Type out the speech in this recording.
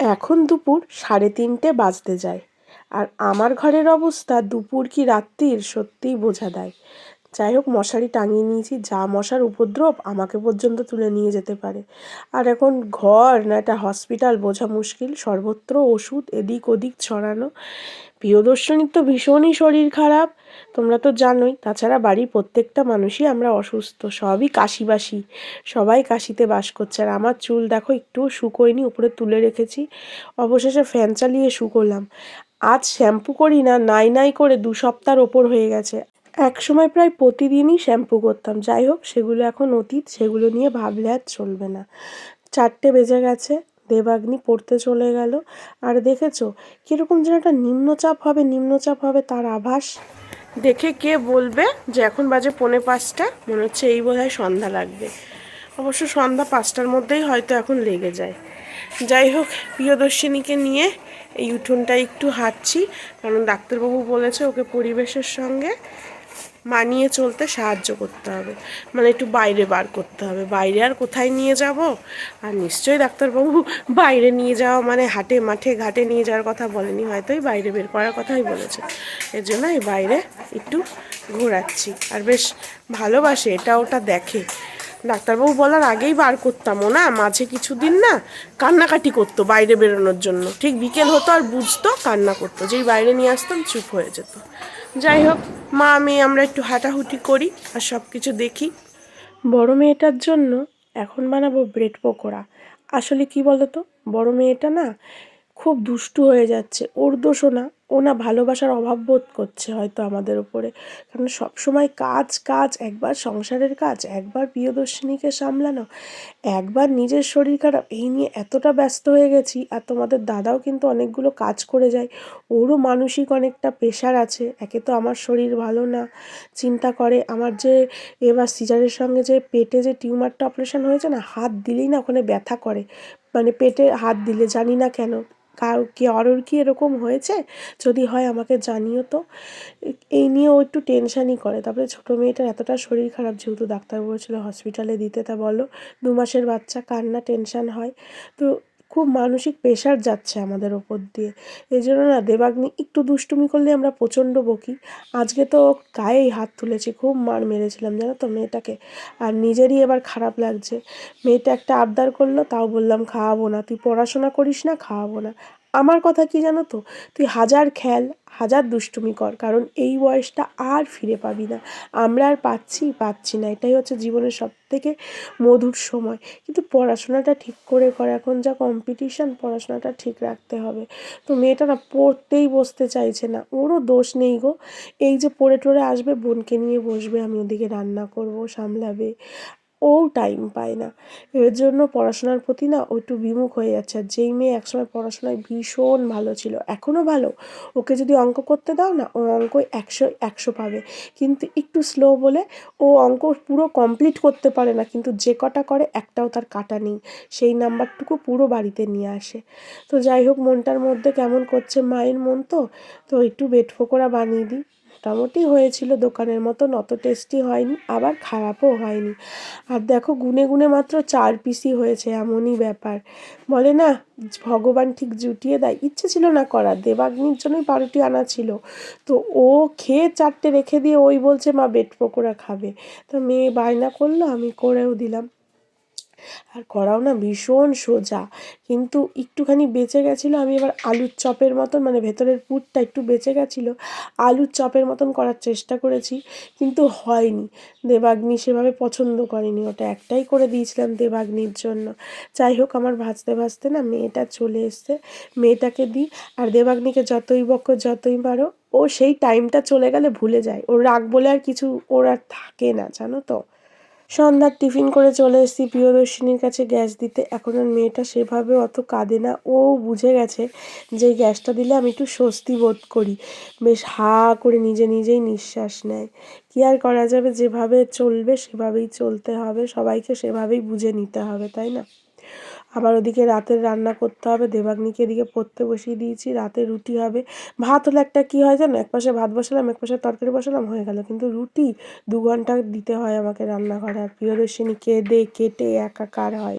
এখন দুপুর সাড়ে তিনটে বাজতে যায়। আর আমার ঘরের অবস্থা দুপুর কি রাত্রির সত্যিই বোঝা দেয় যাই হোক মশারি টাঙিয়ে নিয়েছি। যা মশার উপদ্রব আমাকে পর্যন্ত তুলে নিয়ে যেতে পারে। আর এখন ঘর না একটা হসপিটাল বোঝা মুশকিল। সর্বত্র ওষুধ এদিক ওদিক ছড়ানো। প্রিয়দর্শনীর তো ভীষণই শরীর খারাপ। তোমরা তো জানোই, তাছাড়া বাড়ির প্রত্যেকটা মানুষই আমরা অসুস্থ। সবই কাশিবাসি। সবাই কাশিতে বাস করছে। আর আমার চুল দেখো, একটুও শুকোয়নি উপরে তুলে রেখেছি। অবশেষে ফ্যান চালিয়ে শুকোলাম আজ শ্যাম্পু করি না, নাই নাই করে দু সপ্তাহর ওপর হয়ে গেছে। এক সময় প্রায় প্রতিদিনই শ্যাম্পু করতাম। যাই হোক, সেগুলো এখন অতীত, সেগুলো নিয়ে ভাবলে আর চলবে না। চারটে বেজে গেছে, দেবাগ্নি পড়তে চলে গেল। আর দেখেছ, কীরকম যেন একটা নিম্নচাপ হবে নিম্নচাপ হবে, তার আভাস। দেখে কে বলবে যে এখন বাজে পৌনে পাঁচটা? মনে হচ্ছে এই বোধহয় সন্ধ্যা লাগবে। অবশ্য সন্ধ্যা পাঁচটার মধ্যেই হয়তো এখন লেগে যায়। যাই হোক, প্রিয়দর্শিনীকে নিয়ে এই উঠোনটা একটু হাঁটছি। কারণ ডাক্তারবাবু বলেছে ওকে পরিবেশের সঙ্গে মানিয়ে চলতে সাহায্য করতে হবে। মানে একটু বাইরে বার করতে হবে। বাইরে আর কোথায় নিয়ে যাব? আর নিশ্চয়ই ডাক্তারবাবু বাইরে নিয়ে যাওয়া মানে হাটে মাঠে ঘাটে নিয়ে যাওয়ার কথা বলেনি, হয়তো এই বাইরে বের করার কথাই বলেছে। এর জন্য এই বাইরে একটু ঘোরাচ্ছি। আর বেশ ভালোবাসে, এটা ওটা দেখে। ডাক্তারবাবু বলার আগেই বার করতামও না, মাঝে কিছুদিন না কান্নাকাটি করতো বাইরে বেরোনোর জন্য। ঠিক বিকেল হতো আর বুঝতো কান্না করতো। যেই বাইরে নিয়ে আসতাম চুপ হয়ে যেত। যাই হোক মা মেয়ে আমরা একটু হাঁটাহুটি করি আর সব কিছু দেখি। বড় মেয়েটার জন্য এখন বানাবো ব্রেড পকোড়া। আসলে কি বলতো, বড় মেয়েটা না খুব দুষ্টু হয়ে যাচ্ছে। ওর দোষও না ও না ভালোবাসার অভাব বোধ করছে হয়তো আমাদের উপরে। কারণ সবসময় কাজ কাজ, একবার সংসারের কাজ, একবার প্রিয়দর্শিনীকে সামলানো, একবার নিজের শরীর খারাপ, এই নিয়ে এতটা ব্যস্ত হয়ে গেছি। আর তোমাদের দাদাও কিন্তু অনেকগুলো কাজ করে যায়। ওরও মানসিক অনেকটা প্রেশার আছে। একে তো আমার শরীর ভালো না, চিন্তা করে। আমার যে এবার সিজারের সঙ্গে যে পেটে যে টিউমারটা অপারেশন হয়েছে না, হাত দিলেই না ওখানে ব্যথা করে। মানে পেটে হাত দিলে, জানি না কেন। কাউ কি আরোর কি এরকম হয়েছে? যদি হয় আমাকে জানিও তো। এই নিয়ে ও একটু টেনশানই করে। তারপরে ছোটো মেয়েটার এতটা শরীর খারাপ, যেহেতু ডাক্তার বলেছিলো হসপিটালে দিতে তা বলো। দু মাসের বাচ্চা কান্না টেনশান হয়? তো খুব মানসিক প্রেশার যাচ্ছে আমাদের ওপর দিয়ে। এই জন্য না দেবাগ্নি, একটু দুষ্টুমি করলে আমরা প্রচণ্ড বকি। আজকে তো গায়েই হাত তুলেছি, খুব মার মেরেছিলাম, জানো তো মেয়েটাকে। আর নিজেরই এবার খারাপ লাগছে। মেয়েটা একটা আবদার করল, তাও বললাম, খাওয়াবো না, তুই পড়াশোনা করিস না, খাওয়াবো না। আমার কথা কি জানো তো? তুই হাজার খেল হাজার দুষ্টুমি কর, কারণ এই বয়সটা আর ফিরে পাবি না। আমরা আর পাচ্ছি পাচ্ছি না, এটাই হচ্ছে জীবনের সব থেকে মধুর সময়। কিন্তু পড়াশোনাটা ঠিক করে কর, এখন যা কম্পিটিশান পড়াশোনাটা ঠিক রাখতে হবে। তো মেয়েটা না পড়তেই বসতে চাইছে না, ওরও দোষ নেই গো। এই যে পড়ে টড়ে আসবে, বোনকে নিয়ে বসবে, আমি ওদিকে রান্না করব, সামলাবে। ও টাইম পায় না। এর জন্য পড়াশোনার প্রতি না ও একটু বিমুখ হয়ে যাচ্ছে। আর যেই মেয়ে একসময় পড়াশোনায় ভীষণ ভালো ছিল এখনও ভালো। ওকে যদি অঙ্ক করতে দাও না, ও অঙ্ক একশো একশো পাবে। কিন্তু একটু স্লো বলে ও অঙ্ক পুরো কমপ্লিট করতে পারে না। কিন্তু যে কটা করে, একটাও তার কাটা নেই। সেই নাম্বারটুকু পুরো বাড়িতে নিয়ে আসে। তো যাই হোক, মনটার মধ্যে কেমন করছে মায়ের মন তো? তো একটু পকোড়া বানিয়ে দিই। মোটামুটি হয়েছিল দোকানের মতন, অত টেস্টি হয়নি, আবার খারাপও হয়নি। আর দেখো গুনে গুনে মাত্র চার পিসই হয়েছে, এমনই ব্যাপার। বলে না, ভগবান ঠিক জুটিয়ে দেয়। ইচ্ছে ছিল না করার, দেবাগ্নির জন্যই পাউরুটি আনা ছিল। তো ও খেয়ে চারটে রেখে দিয়ে ওই বলছে, মা বেড পকোড়া খাবে। তো মেয়ে বায়না করল, আমি করেও দিলাম। আর করাও না ভীষণ সোজা। কিন্তু একটুখানি বেঁচে গেছিল, আমি এবার আলুর চপের মতন মানে ভেতরের পুরটা একটু বেঁচে গেছিল, আলুর চপের মতন করার চেষ্টা করেছি, কিন্তু হয়নি। দেবাগ্নি সেভাবে পছন্দ করেনি, ওটা একটাই করে দিয়েছিলাম দেবাগ্নির জন্য। যাই হোক, আমার ভাজতে ভাজতে না মেয়েটা চলে এসছে, মেয়েটাকে দিই, আর দেবাগ্নিকে যতই বকো, যতই পারো ও সেই টাইমটা চলে গেলে ভুলে যায়। ওর রাগ বলে আর কিছু, ওর আর থাকে না, জানো তো? সন্ধ্যার টিফিন করে চলে এসেছি। প্রিয়দর্শিনীর কাছে গ্যাস দিতে। এখন আর মেয়েটা সেভাবে অত কাঁদে না। ও বুঝে গেছে যে গ্যাসটা দিলে আমি একটু স্বস্তি বোধ করি। বেশ হা করে নিজে নিজেই নিঃশ্বাস নেয়। কী আর করা যাবে? যেভাবে চলবে সেভাবেই চলতে হবে। সবাইকে সেভাবেই বুঝে নিতে হবে, তাই না? আবার ওদিকে রাতের রান্না করতে হবে। দেবাগ্নিকে এদিকে পড়তে বসিয়ে দিয়েছি। রাতে রুটি হবে। ভাত হলে একটা কী হয় জানো? এক পাশে ভাত বসালাম এক পাশে তরকারি বসালাম, হয়ে গেল। কিন্তু রুটি দু ঘণ্টা দিতে হয় আমাকে রান্নাঘরে। আর প্রিয়দর্শিনী কেঁদে কেটে একাকার হয়।